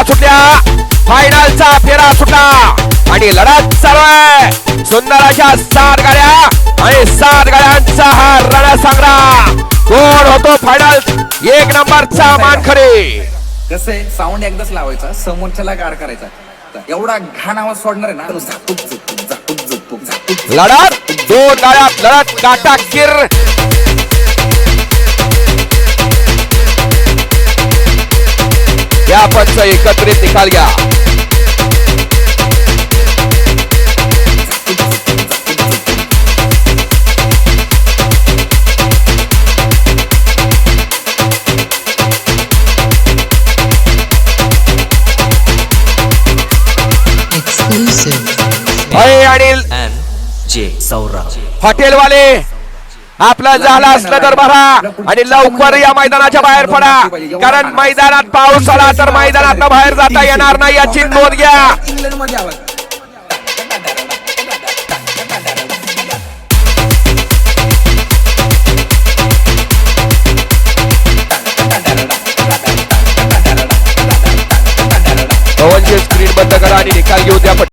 गाड्या सुटल्या फायनलचा फेरा सुटला आणि लढत चालू आहे. सुंदर अशा सात गाड्या आणि सात गाड्यांचा हा रणसंग्राम कोण होतो फायनल एक नंबरचा मानखडी कसं आहे साऊंड एकदाच लावायचा समोरच्याला गार करायचा. एवढा घाण आवाज सोडणार आहे ना झापूक झुपूक झापूक झुपूक झापूक लढत दोन गाड्यात लढत काटा किर या पंच एकत्रित निकाल घ्या. And J. Saurabh. हॉटेलवाले. आपलं झालं असलं तर भरा आणि लवकर या मैदानाच्या बाहेर पडा. कारण मैदानात पाऊस आला तर मैदानात बाहेर जाता येणार नाही याची नोंद घ्या. स्क्रीन बंद करा आणि निकाल घेऊ द्या.